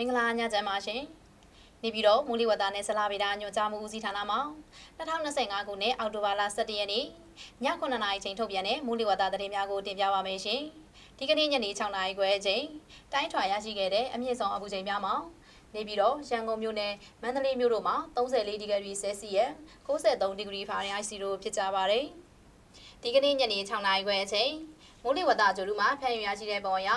မင်္ဂလာညချမ်းပါရှင်နေပြည်တော်မူလီဝတ္တနဲ့ဇလာဗေဒညွှန်ကြားမှုဦးစီးဌာနမှ2025ခုနှစ်အောက်တိုဘာလ17ရက်နေ့ည9:00နာရီချိန်ထုတ်ပြန်တဲ့မူလီဝတ္တသတင်းများကိုတင်ပြပါမယ်ရှင်ဒီကနေ့ညနေ6:00နာရီခွဲအချိန်တိုင်းထွာရရှိခဲ့တဲ့အမြင့်ဆုံးအပူချိန်များမှာနေပြည်တော်ရန်ကုန်မြို့နယ်မန္တလေးမြို့တို့မှာ34ဒီဂရီဆဲစီယပ်63ဒီဂရီဖာရင်ဟိုက်စီတို့ဖြစ်ကြပါတယ်ဒီကနေ့ညနေ6:00နာရီခွဲအချိန်မူလီဝတ္တကျိုးလူမှာဖမ်းယူရရှိတဲ့ပုံအရ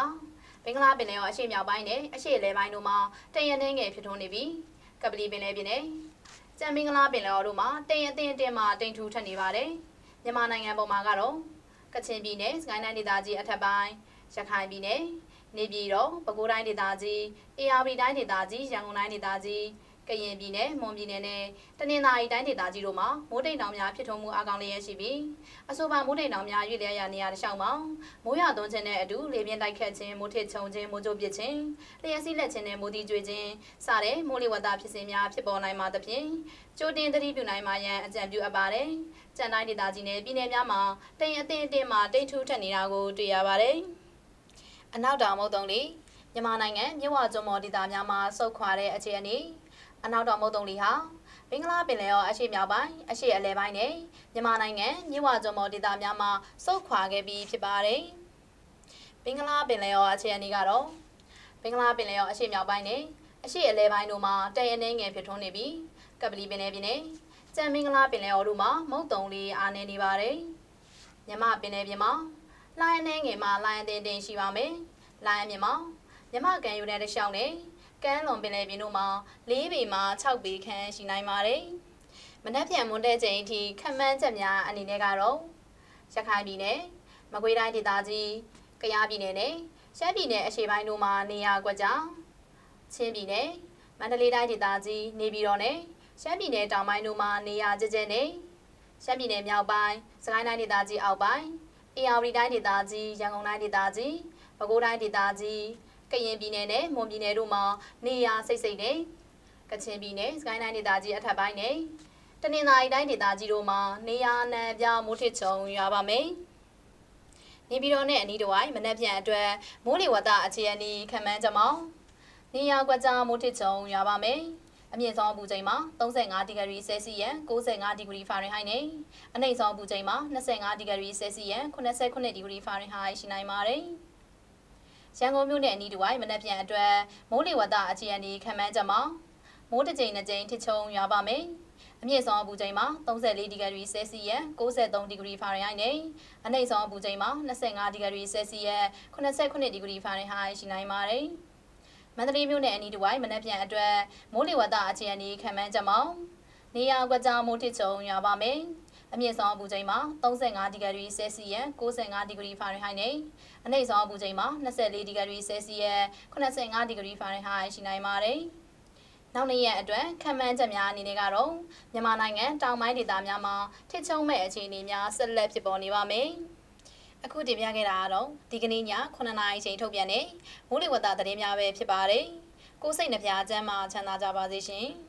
ဘင်္ဂလားပင်လယ်ော်အရှေ့မြောက်ပိုင်းနဲ့အရှေ့အလဲပိုင်းတို့မှာတရနှင်းငယ်ဖြစ်ထွန်းနေပြီးကပလီပင်လယ်ပြင်နဲ့ကြံမင်္ဂလာပင်လယ်ော်တို့မှာတရအသင်းအတင်းမှာတိမ်ထူထပ်နေပါတယ်။မြန်မာနိုင်ငံပေါ်မှာကတော့ကချင်ပြည်နယ်စကိုင်းတိုင်းဒေသကြီးအထက်ပိုင်းရခိုင်ပြည်နယ်နေပြည်တော်ပဲခူးတိုင်းဒေသကြီးအေရဝတီတိုင်းဒေသကြီးရန်ကုန်တိုင်းဒေသကြီး ကရင်ပြည်နယ်မွန်ပြည်နယ်နဲ့တနင်္သာရီတိုင်းဒေသကြီးတို့မှာမိုးတိမ်တောင်များဖြစ်ထွန်းမှုအကောင်လျက်ရှိပြီးအဆိုပါမိုးတိမ်တောင်များရွေ့လျက်ရနေရတဲ့ရှောင်းမှာမိုးရွာသွန်းခြင်းနဲ့အတူလေပြင်းတိုက်ခတ်ခြင်းမိုးထစ်ချုံခြင်းမိုးကြိုးပစ်ခြင်းလျှက်စီးလက်ခြင်းနဲ့မိုးတီကျွေခြင်းစတဲ့မိုးလေဝသဖြစ်စဉ်များဖြစ်ပေါ်နိုင်မှာသဖြင့်ကြိုတင်သတိပြုနိုင်မှာရန်အကြံပြုအပ်ပါတယ်။ကြံတိုင်းဒေသကြီးနဲ့ပြည်내များမှာတိမ်အသင်းအတင်းမှာတိမ်ထူးထက်နေတာကိုတွေ့ရပါတယ်။အနောက်တောင်မုတ်တုံလေးမြန်မာနိုင်ငံမြဝကျွန်းမော်ဒေသများမှာစုတ်ခွာတဲ့အခြေအနေ အနောက်တောင်မုတ်တုံလေးဟာဘင်္ဂလားပင်လယ်အော်အရှေ့မြောက်ပိုင်းအရှေ့အလယ်ပိုင်းနဲ့မြန်မာနိုင်ငံမြဝကျွန်းမော်ဒေသများမှာစုတ်ခွာခဲ့ပြီးဖြစ်ပါတယ်။ဘင်္ဂလားပင်လယ်အော်အခြေအနေကတော့ဘင်္ဂလားပင်လယ်အော်အရှေ့မြောက်ပိုင်းနဲ့အရှေ့အလယ်ပိုင်းတို့မှာတရနေငယ်ဖြစ်ထွန်းနေပြီးကပလီပင်လယ်ပြင်နဲ့ကြံမင်္ဂလာပင်လယ်အော်တို့မှာမုတ်တုံလေးအားနေနေပါတယ်။မြမပင်လယ်ပြင်မှာလိုင်းအနေငယ်မှာလိုင်းအတင်းတင်းရှိပါမယ်။လိုင်းအမြင်မှာမြမကန်ယူတဲ့တစ်လျှောက်နဲ့ ကမ်းလွန်ပင်လယ်ပြင်တို့မှာ၄ပေမှ6ပေခန့်ရှိနိုင်ပါတယ်။မနက်ဖြန်မွန်းတဲ့ချိန်အထိခန့်မှန်းချက်များအနေနဲ့ကတော့ရခိုင်ပြည်နယ်မကွေးတိုင်းဒေသကြီးကယားပြည်နယ်နဲ့ရှမ်းပြည်နယ်အရှေ့ပိုင်းတို့မှာနေရာကွက်ကြောင်ချင်းပြည်နယ်မန္တလေးတိုင်းဒေသကြီးနေပြည်တော်နဲ့ရှမ်းပြည်နယ်တောင်ပိုင်းတို့မှာနေရာကျကျနဲ့ရှမ်းပြည်နယ်မြောက်ပိုင်းစကိုင်းတိုင်းဒေသကြီးအောက်ပိုင်းအေရဝတီတိုင်းဒေသကြီးရန်ကုန်တိုင်းဒေသကြီးပဲခူးတိုင်းဒေသကြီး ကရင်ပြည်နယ်နဲ့မွန်ပြည်နယ်တို့မှာနေရာစိတ်စိတ်နဲ့ကချင်ပြည်နယ်စကိုင်းတိုင်းဒေသကြီးအထက်ပိုင်းနဲ့တနင်္သာရီတိုင်းဒေသကြီးတို့မှာနေရာအနှံ့ပြမိုးထစ်ချုံရွာပါမယ်။နေပြည်တော်နဲ့အနီးတစ်ဝိုက်မနက်ဖြန်အတွက်မိုးလေဝသအခြေအနေခံမှန်းကြမောင်းနေရာကွက်ကြားမိုးထစ်ချုံရွာပါမယ်။အမြင့်ဆုံးအပူချိန်မှာ35ဒီဂရီဆဲစီယပ်65ဒီဂရီဖာရင်ဟိုက်နဲ့အနိမ့်ဆုံးအပူချိန်မှာ25ဒီဂရီဆဲစီယပ်89ဒီဂရီဖာရင်ဟိုက်ရှိနိုင်ပါတယ်။ ရန်ကုန်မြို့နယ်အနီးတစ်ဝိုက်မနက်ဖြန်အတွက်မိုးလေဝသအခြေအနေခံမှန်းချက်မှာမိုးတစ်ကြိမ်နှစ်ကြိမ်ထစ်ချုံရွာပါမယ်။အမြင့်ဆုံးအပူချိန်မှာ34ဒီဂရီဆဲစီယပ်63ဒီဂရီဖာရင်ဟိုက်နဲ့အနိမ့်ဆုံးအပူချိန်မှာ25ဒီဂရီဆဲစီယပ်89ဒီဂရီဖာရင်ဟိုက်ရှိနိုင်ပါတယ်။မန္တလေးမြို့နယ်အနီးတစ်ဝိုက်မနက်ဖြန်အတွက်မိုးလေဝသအခြေအနေခံမှန်းချက်မှာနေရာကွက်ကြားမိုးထစ်ချုံရွာပါမယ်။ အမြင့်ဆုံးအပူချိန်မှာ35ဒီဂရီဆဲစီယပ်65ဒီဂရီဖာရင်ဟိုက်နဲ့အနိမ့်ဆုံးအပူချိန်မှာ24ဒီဂရီဆဲစီယပ်85ဒီဂရီဖာရင်ဟိုက်ရှိနိုင်ပါတယ်။နောက်နေ့ရက်အတွက်ခံမှန်းချက်များအနေနဲ့ကတော့မြန်မာနိုင်ငံတောင်ပိုင်းဒေသများမှာထစ်ချုံမဲ့အခြေအနေများဆက်လက်ဖြစ်ပေါ်နေပါမယ်။အခုတင်ပြခဲ့တာကတော့ဒီကနေ့ည9:00နာရီချိန်ထုတ်ပြန်တဲ့မိုးလေဝသသတင်းများပဲဖြစ်ပါတယ်။ကိုယ်စိတ်နှပြချမ်းမှာချမ်းသာကြပါစေရှင်။